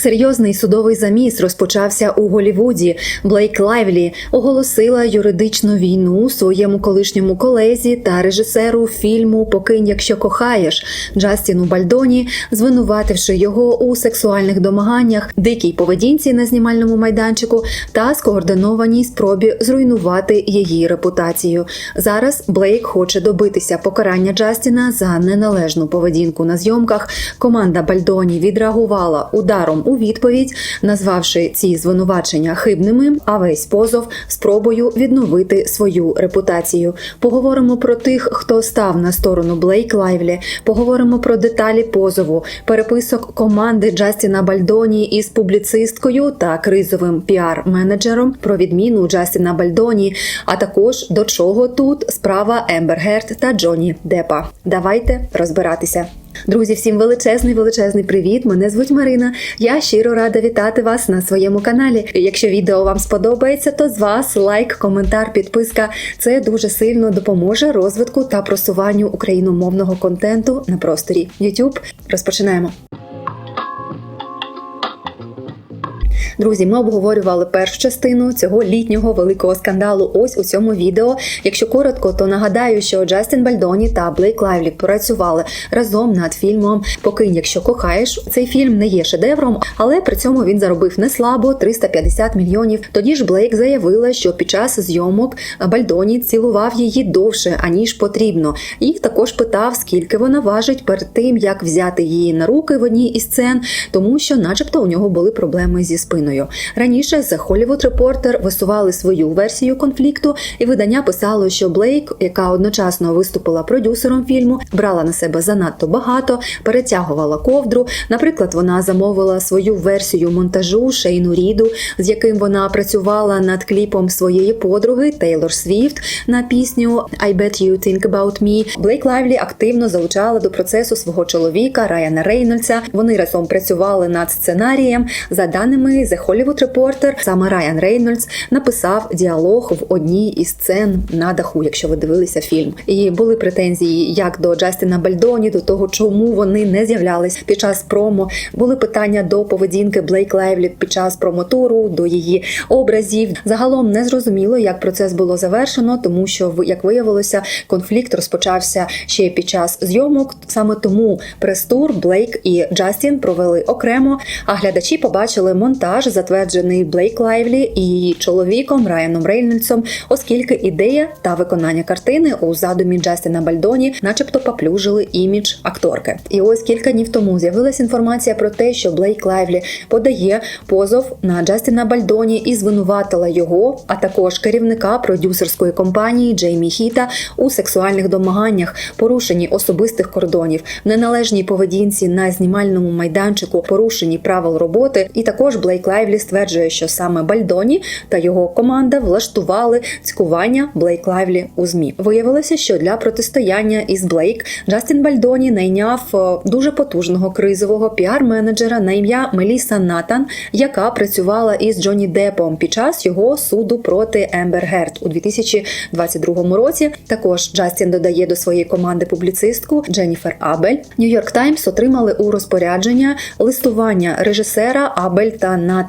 Серйозний судовий заміс розпочався у Голівуді. Блейк Лайвлі оголосила юридичну війну своєму колишньому колезі та режисеру фільму Покинь, якщо кохаєш Джастіну Бальдоні, звинувативши його у сексуальних домаганнях, дикій поведінці на знімальному майданчику та скоординованій спробі зруйнувати її репутацію. Зараз Блейк хоче добитися покарання Джастіна за неналежну поведінку на зйомках. Команда Бальдоні відреагувала ударом у відповідь, назвавши ці звинувачення хибними, а весь позов спробою відновити свою репутацію. Поговоримо про тих, хто став на сторону Блейк Лайвлі. Поговоримо про деталі позову, переписок команди Джастіна Бальдоні із публіцисткою та кризовим піар-менеджером про відміну Джастіна Бальдоні, а також до чого тут справа Ембер Герт та Джонні Депа. Давайте розбиратися. Друзі, всім величезний величезний привіт! Мене звуть Марина. Я щиро рада вітати вас на своєму каналі. Якщо відео вам сподобається, то з вас лайк, коментар, підписка. Це дуже сильно допоможе розвитку та просуванню україномовного контенту на просторі YouTube. Розпочинаємо. Друзі, ми обговорювали першу частину цього літнього великого скандалу. Ось у цьому відео. Якщо коротко, то нагадаю, що Джастін Бальдоні та Блейк Лайвлі працювали разом над фільмом Покинь, якщо кохаєш. Цей фільм не є шедевром, але при цьому він заробив не слабо 350 мільйонів. Тоді ж Блейк заявила, що під час зйомок Бальдоні цілував її довше аніж потрібно, і також питав, скільки вона важить перед тим, як взяти її на руки в одній із сцен, тому що, начебто, у нього були проблеми зі спиною. Раніше The Hollywood Reporter висували свою версію конфлікту, і видання писало, що Блейк, яка одночасно виступила продюсером фільму, брала на себе занадто багато, перетягувала ковдру. Наприклад, вона замовила свою версію монтажу Шейну Ріду, з яким вона працювала над кліпом своєї подруги Тейлор Свіфт на пісню I Bet You Think About Me. Блейк Лайвлі активно залучала до процесу свого чоловіка Райана Рейнольдса. Вони разом працювали над сценарієм. За даними The Hollywood Reporter, саме Райан Рейнольдс написав діалог в одній із сцен на даху, якщо ви дивилися фільм. І були претензії як до Джастіна Бальдоні, до того, чому вони не з'являлись під час промо. Були питання до поведінки Блейк Лайвлі під час промотуру, до її образів. Загалом не зрозуміло, як процес було завершено, тому що як виявилося, конфлікт розпочався ще під час зйомок. Саме тому прес-тур Блейк і Джастін провели окремо. А глядачі побачили монтаж, затверджений Блейк Лайвлі і її чоловіком Райаном Рейнольдсом, оскільки ідея та виконання картини у задумі Джастіна Бальдоні, начебто, поплюжили імідж акторки. І ось кілька днів тому з'явилася інформація про те, що Блейк Лайвлі подає позов на Джастіна Бальдоні і звинуватила його, а також керівника продюсерської компанії Джеймі Хіта у сексуальних домаганнях, порушенні особистих кордонів, неналежній поведінці на знімальному майданчику, порушенні правил роботи. І також Блейк Лайвлі стверджує, що саме Бальдоні та його команда влаштували цькування Блейк Лайвлі у змі. Виявилося, що для протистояння із Блейк Джастін Бальдоні найняв е, дуже потужного кризового піар-менеджера на ім'я Меліса Натан, яка працювала із Джонні Депом під час його суду проти Ембер Герт у 2022 році. Також Джастін додає до своєї команди публіцистку Дженніфер Абель. Нью-Йорк Таймс отримали у розпорядження листування режисера Абель та Натан.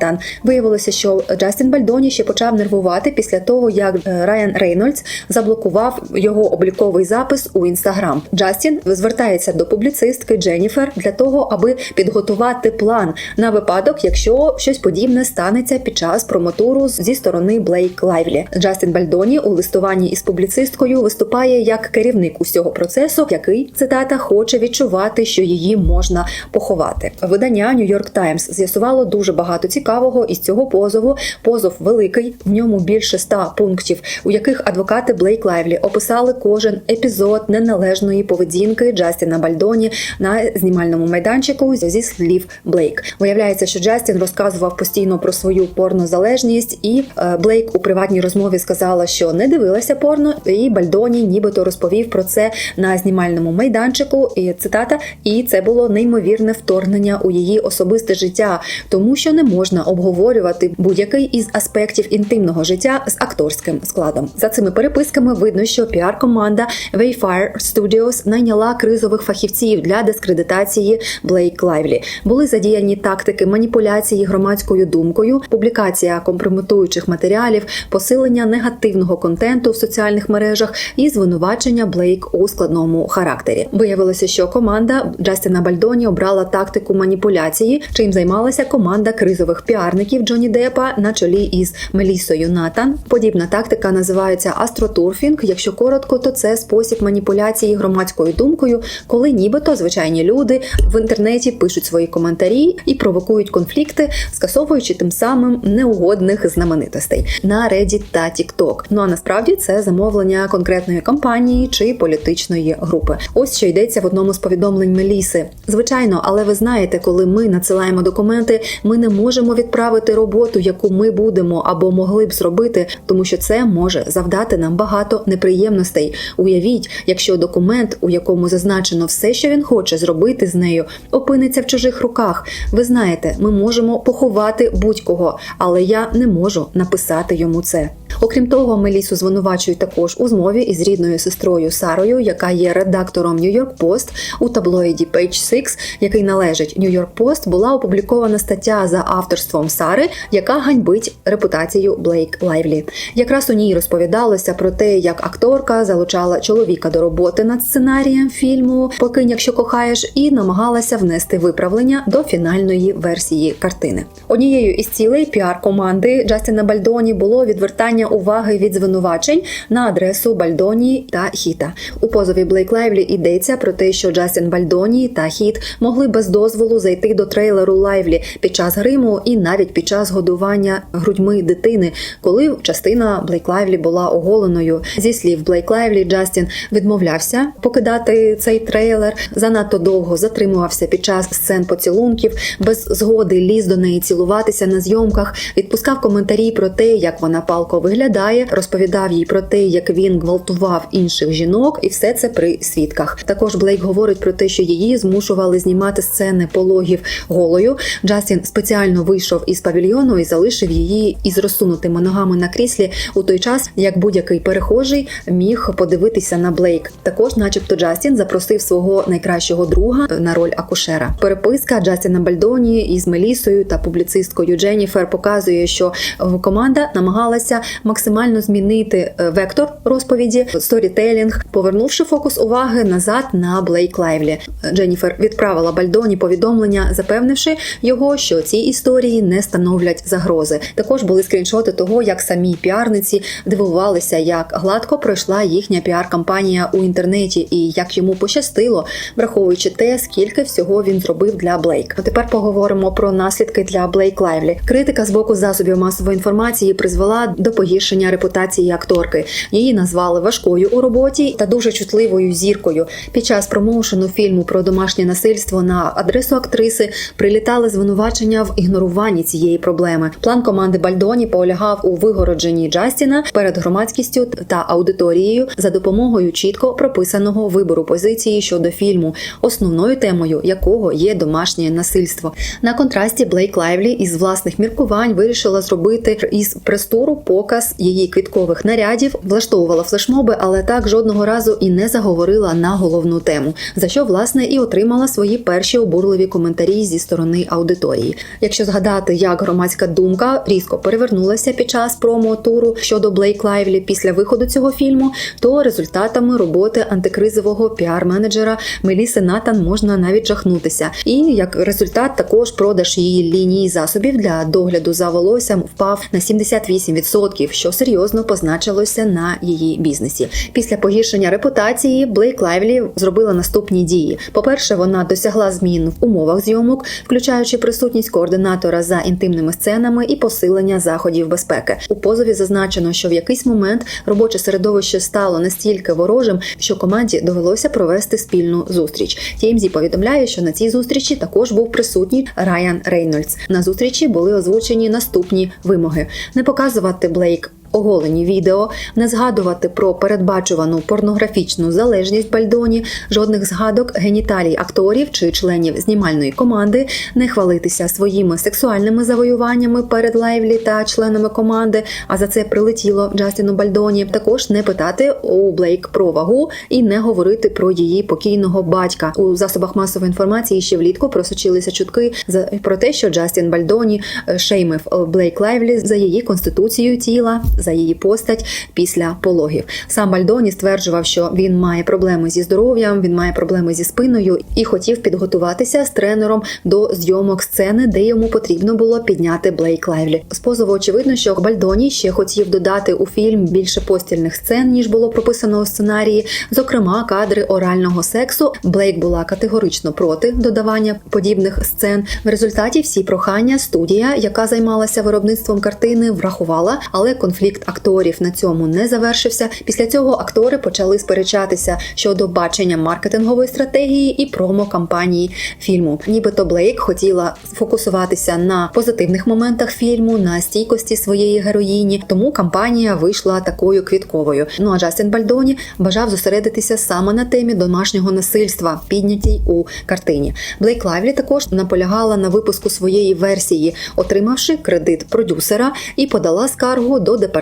Виявилося, що Джастін Бальдоні ще почав нервувати після того, як е, Райан Рейнольдс заблокував його обліковий запис у інстаграм. Джастін звертається до публіцистки Дженніфер для того, аби підготувати план на випадок, якщо щось подібне станеться під час промотуру зі сторони Блейк Лайвлі. Джастін Бальдоні у листуванні із публіцисткою виступає як керівник усього процесу, який цитата хоче відчувати, що її можна поховати. Видання New York Times з'ясувало дуже багато цікавого із цього позову. Позов великий, в ньому більше ста пунктів, у яких адвокати Блейк Лайвлі описали кожен епізод неналежної поведінки Джастіна Бальдоні на знімальному майданчику зі слів Блейк. Виявляється, що Джастін розказував постійно про свою порнозалежність, і е, Блейк у приватній розмові сказала, що не дивилася порно, і Бальдоні нібито розповів про це на знімальному майданчику. І цитата, і це було неймовірне вторгнення у її особисте життя, тому що не можна можна обговорювати будь-який із аспектів інтимного життя з акторським складом. За цими переписками видно, що піар-команда Wayfire Studios найняла кризових фахівців для дискредитації Блейк Лайвлі. Були задіяні тактики маніпуляції громадською думкою, публікація компрометуючих матеріалів, посилення негативного контенту в соціальних мережах і звинувачення Блейк у складному характері. Виявилося, що команда Джастіна Бальдоні обрала тактику маніпуляції, чим займалася команда кризових піарників Джоні Депа на чолі із Мелісою Натан. Подібна тактика називається астротурфінг. Якщо коротко, то це спосіб маніпуляції громадською думкою, коли нібито звичайні люди в інтернеті пишуть свої коментарі і провокують конфлікти, скасовуючи тим самим неугодних знаменитостей на Reddit та TikTok. Ну а насправді це замовлення конкретної компанії чи політичної групи. Ось що йдеться в одному з повідомлень Меліси. Звичайно, але ви знаєте, коли ми надсилаємо документи, ми не можемо відправити роботу, яку ми будемо або могли б зробити, тому що це може завдати нам багато неприємностей. Уявіть, якщо документ, у якому зазначено все, що він хоче зробити з нею, опиниться в чужих руках. Ви знаєте, ми можемо поховати будь-кого, але я не можу написати йому це. Окрім того, Мелісу звинувачують також у змові із рідною сестрою Сарою, яка є редактором York Post у таблоїді Page 6, який належить York Post, була опублікована стаття за авторством Сари, яка ганьбить репутацію Блейк Лайвлі. Якраз у ній розповідалося про те, як акторка залучала чоловіка до роботи над сценарієм фільму Покинь, якщо кохаєш, і намагалася внести виправлення до фінальної версії картини. Однією із цілей піар команди Джастіна Бальдоні було відвертання уваги від звинувачень на адресу Бальдоні та Хіта. У позові Блейк Лайвлі йдеться про те, що Джастін Бальдоні та Хіт могли без дозволу зайти до трейлеру Лайвлі під час гриму і навіть під час годування грудьми дитини, коли частина Блейк Лайвлі була оголеною. Зі слів Блейк Лайвлі, Джастін відмовлявся покидати цей трейлер, занадто довго затримувався під час сцен поцілунків, без згоди ліз до неї цілуватися на зйомках, відпускав коментарі про те, як вона палко виглядає, розповідав їй про те, як він гвалтував інших жінок, і все це при свідках. Також Блейк говорить про те, що її змушували знімати сцени пологів голою. Джастін спеціально вийшов із павільйону і залишив її із розсунутими ногами на кріслі у той час, як будь-який перехожий міг подивитися на Блейк. Також, начебто, Джастін запросив свого найкращого друга на роль акушера. Переписка Джастіна Бальдоні із Мелісою та публіцисткою Дженніфер показує, що команда намагалася максимально змінити е, вектор розповіді, сторітелінг, повернувши фокус уваги назад на Блейк Лайвлі. Дженніфер відправила Бальдоні повідомлення, запевнивши його, що ці історії не становлять загрози. Також були скріншоти того, як самі піарниці дивувалися, як гладко пройшла їхня піар-кампанія у інтернеті, і як йому пощастило, враховуючи те, скільки всього він зробив для Блейк. А тепер поговоримо про наслідки для Блейк Лайвлі. Критика з боку засобів масової інформації призвела до погіршення репутації акторки. Її назвали важкою у роботі та дуже чутливою зіркою. Під час промоушену фільму про домашнє насильство на адресу актриси прилітали звинувачення в ігноруванні цієї проблеми. План команди Бальдоні полягав у вигородженні Джастіна перед громадськістю та аудиторією за допомогою чітко прописаного вибору позиції щодо фільму, основною темою якого є домашнє насильство. На контрасті Блейк Лайвлі із власних міркувань вирішила зробити із престору показ її квіткових нарядів, влаштовувала флешмоби, але так жодного разу і не заговорила на головну тему, за що власне і отримала свої перші обурливі коментарі зі сторони аудиторії. Якщо згадати, як громадська думка різко перевернулася під час промо-туру щодо Блейк Лайвлі після виходу цього фільму, то результатами роботи антикризового піар-менеджера Меліси Натан можна навіть жахнутися. І як результат, також продаж її лінії засобів для догляду за волоссям впав на 78%, що серйозно позначилося на її бізнесі. Після погіршення репутації Блейк Лайвлі зробила наступні дії. По-перше, вона досягла змін в умовах зйомок, включаючи присутність координатора за інтимними сценами і посилення заходів безпеки. У позові зазначено, що в якийсь момент робоче середовище стало настільки ворожим, що команді довелося провести спільну зустріч. TMZ повідомляє, що на цій зустрічі також був присутній Райан Рейнольдс. На зустрічі були озвучені наступні вимоги: не показувати Блейк оголені відео, не згадувати про передбачувану порнографічну залежність Бальдоні, жодних згадок геніталій акторів чи членів знімальної команди, не хвалитися своїми сексуальними завоюваннями перед Лайвлі та членами команди. А за це прилетіло Джастіну Бальдоні. Також не питати у Блейк про вагу і не говорити про її покійного батька. У засобах масової інформації ще влітку просочилися чутки про те, що Джастін Бальдоні е, шеймив Блейк Лайвлі за її конституцію тіла, за її постать після пологів. Сам Бальдоні стверджував, що він має проблеми зі здоров'ям, він має проблеми зі спиною і хотів підготуватися з тренером до зйомок сцени, де йому потрібно було підняти Блейк Лайвлі. З позову очевидно, що Бальдоні ще хотів додати у фільм більше постільних сцен, ніж було прописано у сценарії, зокрема кадри орального сексу. Блейк була категорично проти додавання подібних сцен. В результаті всі прохання студія, яка займалася виробництвом картини, врахувала, але конфлікт акторів на цьому не завершився. Після цього актори почали сперечатися щодо бачення маркетингової стратегії і промо-кампанії фільму. Нібито Блейк хотіла фокусуватися на позитивних моментах фільму, на стійкості своєї героїні, тому кампанія вийшла такою квітковою. Ну а Джастін Бальдоні бажав зосередитися саме на темі домашнього насильства, піднятій у картині. Блейк Лайвлі також наполягала на випуску своєї версії, отримавши кредит продюсера, і подала скаргу до департаменту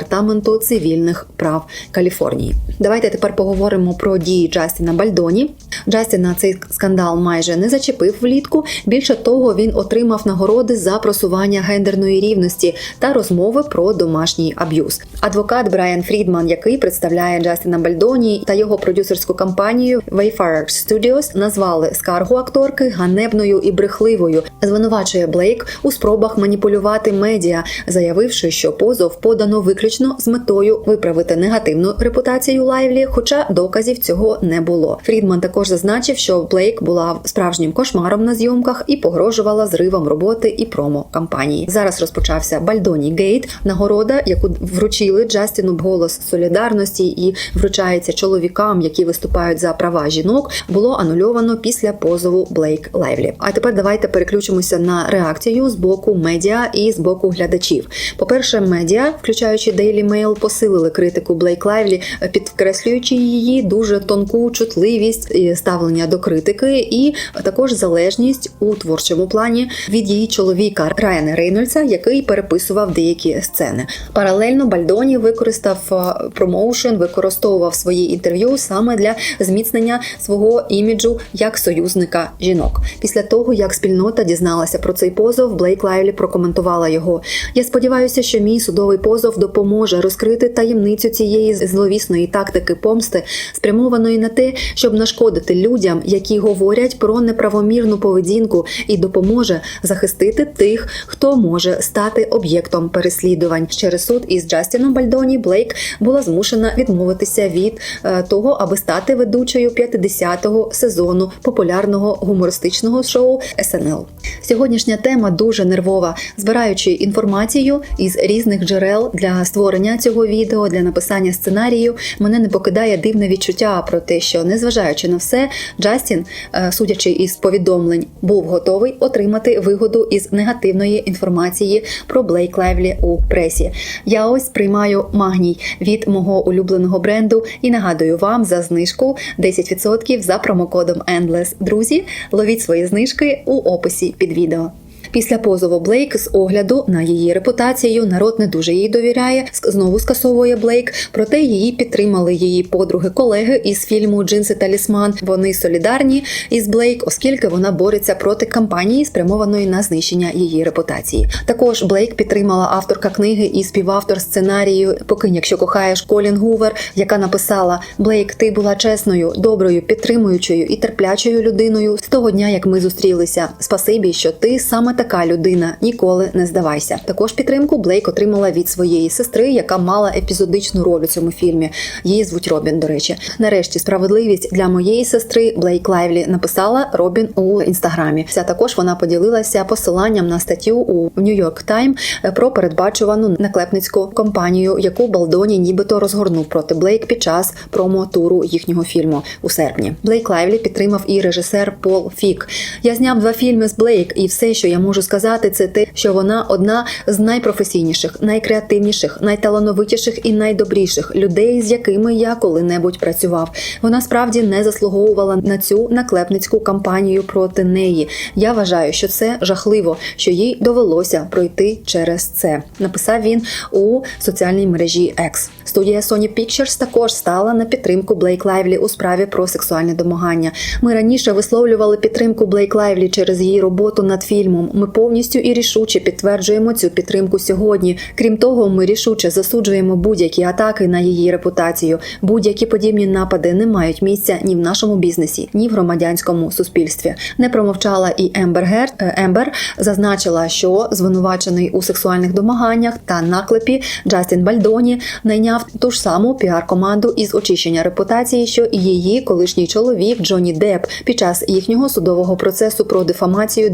цивільних прав Каліфорнії. Давайте тепер поговоримо про дії Джастіна Бальдоні. Джастіна цей скандал майже не зачепив влітку. Більше того, він отримав нагороди за просування гендерної рівності та розмови про домашній аб'юз. Адвокат Брайан Фрідман, який представляє Джастіна Бальдоні та його продюсерську компанію Wayfarer Studios, назвали скаргу акторки ганебною і брехливою. Звинувачує Блейк у спробах маніпулювати медіа, заявивши, що позов подано виключно з метою виправити негативну репутацію Лайвлі, хоча доказів цього не було. Фрідман також зазначив, що Блейк була справжнім кошмаром на зйомках і погрожувала зривом роботи і промо кампанії. Зараз розпочався Бальдоні Гейт, нагорода, яку вручили Джастіну голос солідарності і вручається чоловікам, які виступають за права жінок, було анульовано після позову Блейк Лайвлі. А тепер давайте переключимося на реакцію з боку медіа і з боку глядачів. По-перше, медіа, включаючи Daily Mail, посилили критику Блейк Лайвлі, підкреслюючи її дуже тонку чутливість і ставлення до критики, і також залежність у творчому плані від її чоловіка Райана Рейнольдса, який переписував деякі сцени. Паралельно Бальдоні використав е, промоушен, використовував свої інтерв'ю саме для зміцнення свого іміджу як союзника жінок. Після того як спільнота дізналася про цей позов, Блейк Лайлі прокоментувала його. Я сподіваюся, що мій судовий позов допоможе розкрити таємницю цієї зловісної тактики помсти, спрямованої на те, щоб нашкодити людям, які говорять про неправомірну поведінку, і допоможе захистити тих, хто може стати об'єктом переслідувань. Через суд із Джастіном Бальдоні Блейк була змушена відмовитися від е, того, аби стати ведучою 50-го сезону популярного гумористичного шоу СНЛ. Сьогоднішня тема дуже нервова, збираючи інформацію із різних джерел для створення цього відео, для написання сценарію, мене не покидає дивне відчуття про те, що незважаючи на все, Джастін, е, судячи із повідомлень, був готовий отримати вигоду із негативної інформації про Блейк Лайвлі у пресі. Я ось приймаю магній від мого улюбленого бренду і нагадую вам за знижку 10% за промокодом ENDLESS. Друзі, ловіть свої знижки у описі під відео. Після позову Блейк з огляду на її репутацію народ не дуже їй довіряє. Знову скасовує Блейк. Проте її підтримали її подруги-колеги із фільму Джинси Талісман. Вони солідарні із Блейк, оскільки вона бореться проти кампанії, спрямованої на знищення її репутації. Також Блейк підтримала авторка книги і співавтор сценарію Покинь, якщо кохаєш Колін Гувер, яка написала: Блейк, ти була чесною, доброю, підтримуючою і терплячою людиною з того дня, як ми зустрілися. Спасибі, що ти саме така людина. Ніколи не здавайся. Також підтримку Блейк отримала від своєї сестри, яка мала епізодичну роль у цьому фільмі. Її звуть Робін. До речі, нарешті справедливість для моєї сестри Блейк Лайвлі написала Робін у інстаграмі. Вся також вона поділилася посиланням на статтю у New York Times про передбачувану наклепницьку компанію, яку Балдоні нібито розгорнув проти Блейк під час промо-туру їхнього фільму у серпні. Блейк Лайвлі підтримав і режисер Пол Фік. Я зняв два фільми з Блейк, і все, що я можу можу сказати, це те, що вона одна з найпрофесійніших, найкреативніших, найталановитіших і найдобріших людей, з якими я коли-небудь працював. Вона справді не заслуговувала на цю наклепницьку кампанію проти неї. Я вважаю, що це жахливо, що їй довелося пройти через це. Написав він у соціальній мережі X. Студія Sony Pictures також стала на підтримку Блейк Лайвлі у справі про сексуальне домагання. Ми раніше висловлювали підтримку Блейк Лайвлі через її роботу над фільмом. Ми повністю і рішуче підтверджуємо цю підтримку сьогодні. Крім того, ми рішуче засуджуємо будь-які атаки на її репутацію. Будь-які подібні напади не мають місця ні в нашому бізнесі, ні в громадянському суспільстві. Не промовчала і Ембер Герт е, Ембер зазначила, що звинувачений у сексуальних домаганнях та наклепі Джастін Бальдоні найняв ту ж саму піар-команду із очищення репутації, що і її колишній чоловік Джонні Депп під час їхнього судового процесу про дефамацію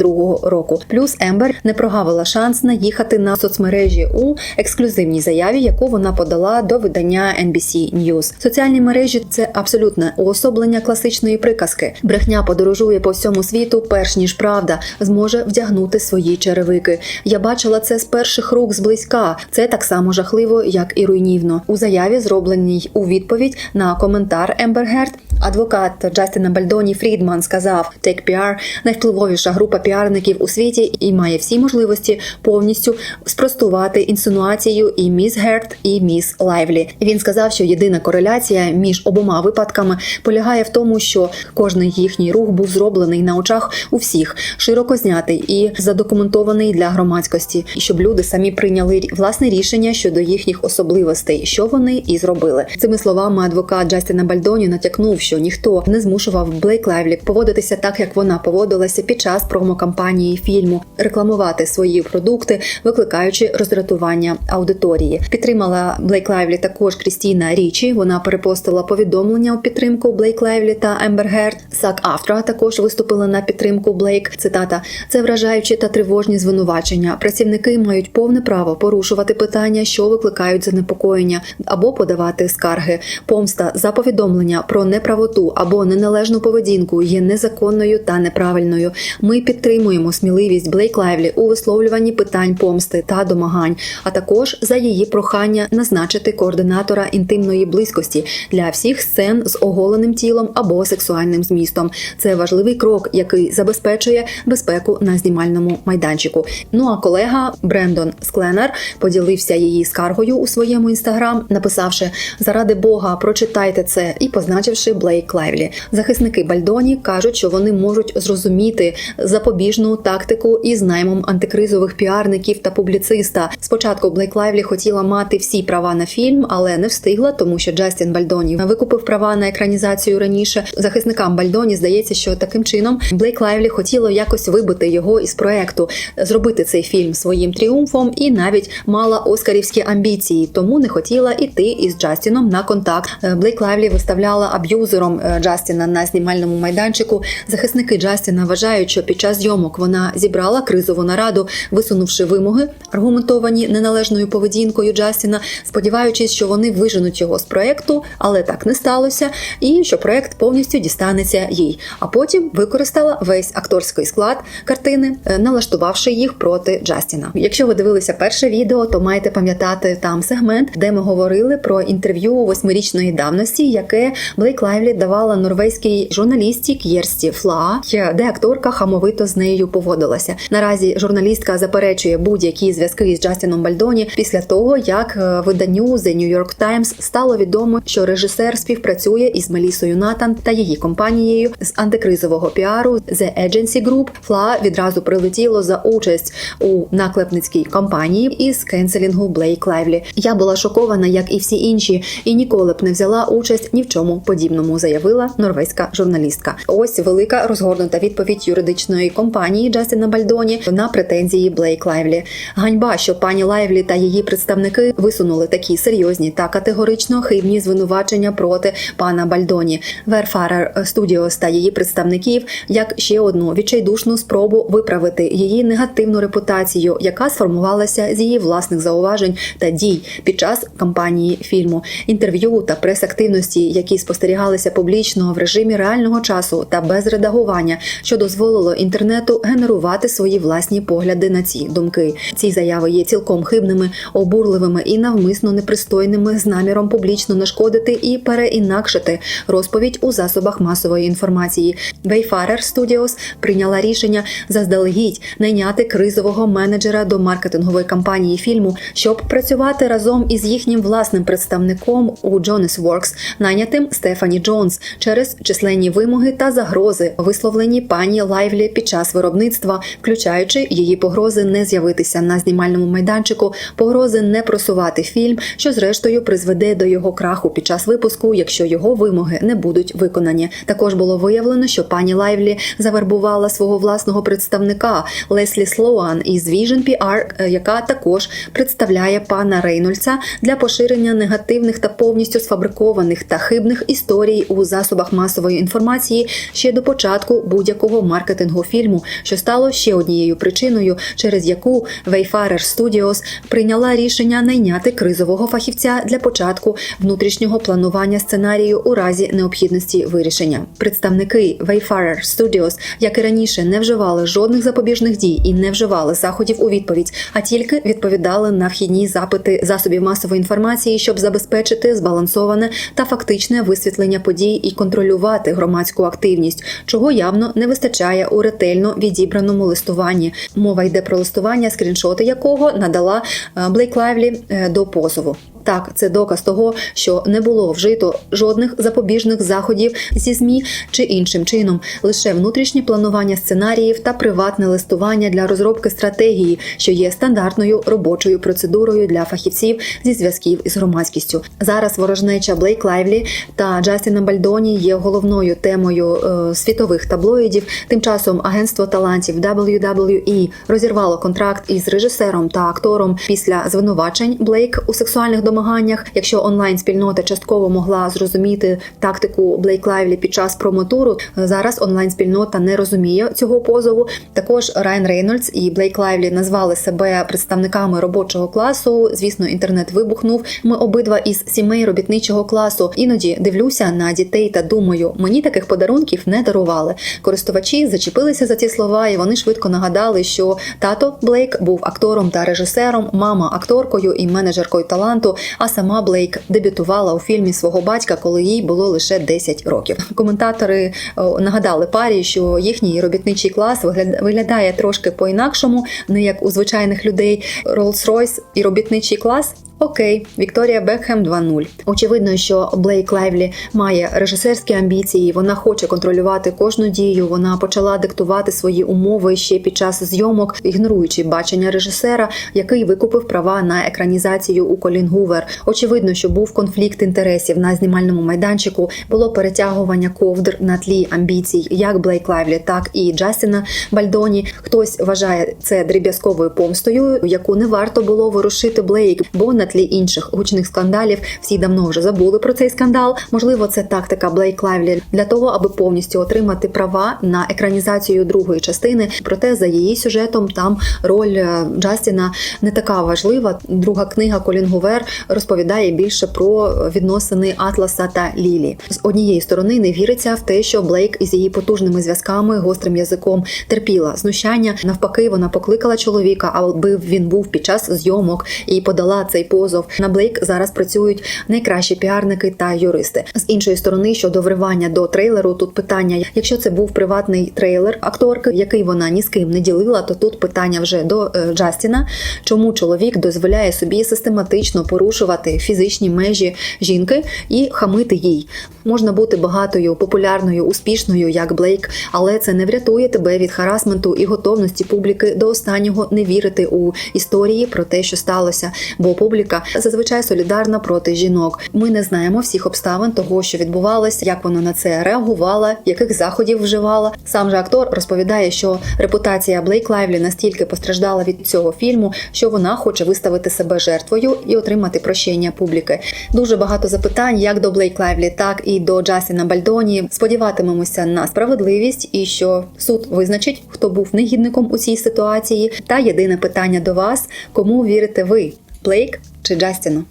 2022 року. Плюс Ембер не прогавила шанс наїхати на соцмережі у ексклюзивній заяві, яку вона подала до видання NBC News. Соціальні мережі це абсолютне уособлення класичної приказки. Брехня подорожує по всьому світу, перш ніж правда зможе вдягнути свої черевики. Я бачила це з перших рук зблизька. Це так само жахливо, як і руйнівно. У заяві, зробленій у відповідь на коментар Ембер Герт, Адвокат Джастіна Бальдоні Фрідман сказав: Take PR – найвпливовіша група піарників у світі і має всі можливості повністю спростувати інсинуацію і міс Герт, і міс Лайвлі. Він сказав, що єдина кореляція між обома випадками полягає в тому, що кожний їхній рух був зроблений на очах у всіх, широко знятий і задокументований для громадськості, і щоб люди самі прийняли власне рішення щодо їхніх особливостей, що вони і зробили. Цими словами адвокат Джастіна Бальдоні натякнув, що ніхто не змушував Блейк Лайвлі поводитися так, як вона поводилася під час промокампанії фільму, рекламувати свої продукти, викликаючи роздратування аудиторії. Підтримала Блейк Лайвлі також Крістіна Річі. Вона перепостила повідомлення у підтримку Блейк Лайвлі та Ембер Герт. Сак Автра також виступила на підтримку Блейк. Цитата: це вражаючі та тривожні звинувачення. Працівники мають повне право порушувати питання, що викликають занепокоєння, або подавати скарги. Помста за повідомлення про неправоту або неналежну поведінку є незаконною та неправильною. Ми підтримуємо сміливість Блейк Лайвлі у висловлюванні питань помсти та домагань, а також за її прохання назначити координатора інтимної близькості для всіх сцен з оголеним тілом або сексуальним змістом. Це важливий крок, який забезпечує безпеку на знімальному майданчику. Ну а колега Брендон Скленер поділився її скаргою у своєму інстаграм, написавши заради Бога, прочитайте це і позначивши Блейк Лайвлі. Захисники Бальдоні кажуть, що вони можуть зрозуміти запобіжну тактику із наймом антикризових піарників та публіциста. Спочатку Блейк Лайвлі хотіла мати всі права на фільм, але не встигла, тому що Джастін Бальдоні викупив права на екранізацію раніше. Захисникам Бальдоні здається, що таким чином Блейк Лайвлі хотіло якось вибити його із проекту, зробити цей фільм своїм тріумфом, і навіть мала оскарівські амбіції, тому не хотіла іти із Джастіном на контакт. Е, Блейк Лайвлі виставляла аб'юзером е, Джастіна на знімальному майданчику. Захисники Джастіна вважають, що під час зйомок вона зібрала кризову нараду, висунувши вимоги, аргументовані неналежною поведінкою Джастіна, сподіваючись, що вони виженуть його з проекту, але так не сталося, і що проект повністю дістанеться їй. А потім використала весь акторський склад картини, е, налаштувавши їх проти Джастіна. Якщо ви дивилися перше відео, то маєте пам'ятати там сегмент, де ми говорили про інтерв'ю восьмирічної давності, яке Блейк Лайвлі давала норвезькій журналістці К'єрсті Фла, де акторка хамовито з нею поводилася. Наразі журналістка заперечує будь-які зв'язки з Джастіном Бальдоні після того, як е, виданню The New York Times стало відомо, що режисер співпрацює із Мелісою Натан та її компанією з антикризового піару The Agency Group. Фла відразу прилетіло за участь у наклепницькій кампанії із кенселінгу Блейк Лайвлі. Я була шокована, як і всі інші, і ніколи б не взяла участь ні в чому подібному, заявила норвезька журналістка. Ось велика розгорнута відповідь юридичної компанії Джастіна Бальдоні на претензії Блейк Лайвлі. Ганьба, що пані Лайвлі та її представники висунули такі серйозні та категорично хибні звинувачення проти пана Бальдоні. Верфарер Studios та її представників як ще одну відчайдушну спробу виправити її негативну репутацію, яка сформувалася з її власних зауважень та дій під час кампанії фільму, інтерв'ю та прес-активності, які спостерігалися транслювалися публічно в режимі реального часу та без редагування, що дозволило інтернету генерувати свої власні погляди на ці думки. Ці заяви є цілком хибними, обурливими і навмисно непристойними з наміром публічно нашкодити і переінакшити розповідь у засобах масової інформації. Wayfarer Studios прийняла рішення заздалегідь найняти кризового менеджера до маркетингової кампанії фільму, щоб працювати разом із їхнім власним представником у Jonas Works, найнятим Стефані Джонс через численні вимоги та загрози, висловлені пані Лайвлі під час виробництва, включаючи її погрози не з'явитися на знімальному майданчику, погрози не просувати фільм, що зрештою призведе до його краху під час випуску, якщо його вимоги не будуть виконані. Також було виявлено, що пані Лайвлі завербувала свого власного представника Леслі Слоан із Vision PR, е, яка також представляє пана Рейнольдса для поширення негативних та повністю сфабрикованих та хибних історій у засобах масової інформації ще до початку будь-якого маркетингу фільму, що стало ще однією причиною, через яку Wayfarer Studios прийняла рішення найняти кризового фахівця для початку внутрішнього планування сценарію у разі необхідності вирішення. Представники Wayfarer Studios, як і раніше, не вживали жодних запобіжних дій і не вживали заходів у відповідь, а тільки відповідали на вхідні запити засобів масової інформації, щоб забезпечити збалансоване та фактичне висвітлення подій і контролювати громадську активність, чого явно не вистачає у ретельно відібраному листуванні. Мова йде про листування, скріншоти якого надала Блейк Лайвлі е, до позову. Так, це доказ того, що не було вжито жодних запобіжних заходів зі змі чи іншим чином, лише внутрішнє планування сценаріїв та приватне листування для розробки стратегії, що є стандартною робочою процедурою для фахівців зі зв'язків із громадськістю. Зараз ворожнеча Блейк Лайвлі та Джастіна Бальдоні є головною темою е, світових таблоїдів. Тим часом агентство талантів WWE розірвало контракт із режисером та актором після звинувачень Блейк у сексуальних домаганнях. Якщо онлайн спільнота частково могла зрозуміти тактику Блейк Лайвлі під час промотуру, зараз онлайн спільнота не розуміє цього позову. Також Райан Рейнольдс і Блейк Лайвлі назвали себе представниками робочого класу. Звісно, інтернет вибухнув. Ми обидва із сімей робітничого класу. Іноді дивлюся на дітей та думаю, мені таких подарунків не дарували. Користувачі зачепилися за ці слова, і вони швидко нагадали, що тато Блейк був актором та режисером, мама акторкою і менеджеркою таланту. А сама Блейк дебютувала у фільмі свого батька, коли їй було лише 10 років. Коментатори нагадали парі, що їхній робітничий клас вигля- виглядає трошки по-інакшому, не як у звичайних людей. Rolls-Royce і робітничий клас. Окей, Вікторія Бекхем 2.0. Очевидно, що Блейк Лайвлі має режисерські амбіції. Вона хоче контролювати кожну дію. Вона почала диктувати свої умови ще під час зйомок, ігноруючи бачення режисера, який викупив права на екранізацію у Колін Гувер. Очевидно, що був конфлікт інтересів на знімальному майданчику. Було перетягування ковдр на тлі амбіцій, як Блейк Лайвлі, так і Джастіна Бальдоні. Хтось вважає це дріб'язковою помстою, яку не варто було ворушити Блейк, бо на тлі інших гучних скандалів всі давно вже забули про цей скандал. Можливо, це тактика Блейк Лайвлі для того, аби повністю отримати права на екранізацію другої частини. Проте за її сюжетом там роль е, Джастіна не така важлива. Друга книга Колін Гувер розповідає більше про відносини Атласа та Лілі. З однієї сторони не віриться в те, що Блейк із її потужними зв'язками, гострим язиком терпіла знущання. Навпаки, вона покликала чоловіка, аби він був під час зйомок і подала цей позов. На Блейк зараз працюють найкращі піарники та юристи. З іншої сторони, щодо вривання до трейлеру, тут питання: якщо це був приватний трейлер акторки, який вона ні з ким не ділила, то тут питання вже до е, Джастіна, чому чоловік дозволяє собі систематично порушувати фізичні межі жінки і хамити їй. Можна бути багатою, популярною, успішною, як Блейк, але це не врятує тебе від харасменту і готовності публіки до останнього не вірити у історії про те, що сталося, бо публіка зазвичай солідарна проти жінок. Ми не знаємо всіх обставин того, що відбувалось, як вона на це реагувала, яких заходів вживала. Сам же актор розповідає, що репутація Блейк Лайвлі настільки постраждала від цього фільму, що вона хоче виставити себе жертвою і отримати прощення публіки. Дуже багато запитань як до Блейк Лайвлі, так і до Джастіна Бальдоні. Сподіватимемося на справедливість і що суд визначить, хто був негідником у цій ситуації. Та єдине питання до вас: кому вірите ви? Блейк чи Джастіну?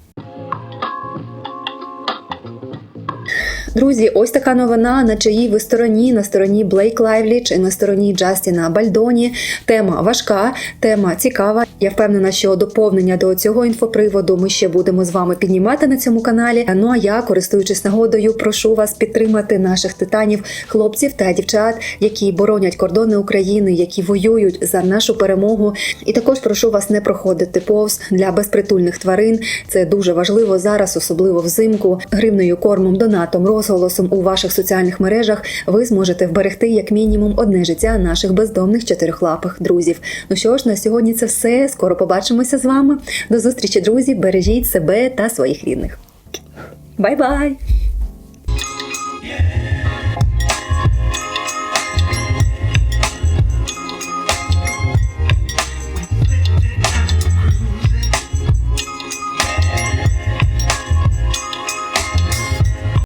Друзі, ось така новина, на чиїй ви стороні, на стороні Блейк Лайвлі чи на стороні Джастіна Бальдоні. Тема важка, тема цікава. Я впевнена, що доповнення до цього інфоприводу ми ще будемо з вами піднімати на цьому каналі. Ну а я, користуючись нагодою, прошу вас підтримати наших титанів, хлопців та дівчат, які боронять кордони України, які воюють за нашу перемогу. І також прошу вас не проходити повз для безпритульних тварин. Це дуже важливо зараз, особливо взимку. Гривнею кормом, донатом, Голосом у ваших соціальних мережах ви зможете вберегти як мінімум одне життя наших бездомних чотирьохлапих друзів. Ну що ж, на сьогодні це все. Скоро побачимося з вами. До зустрічі, друзі! Бережіть себе та своїх рідних. Бай-бай!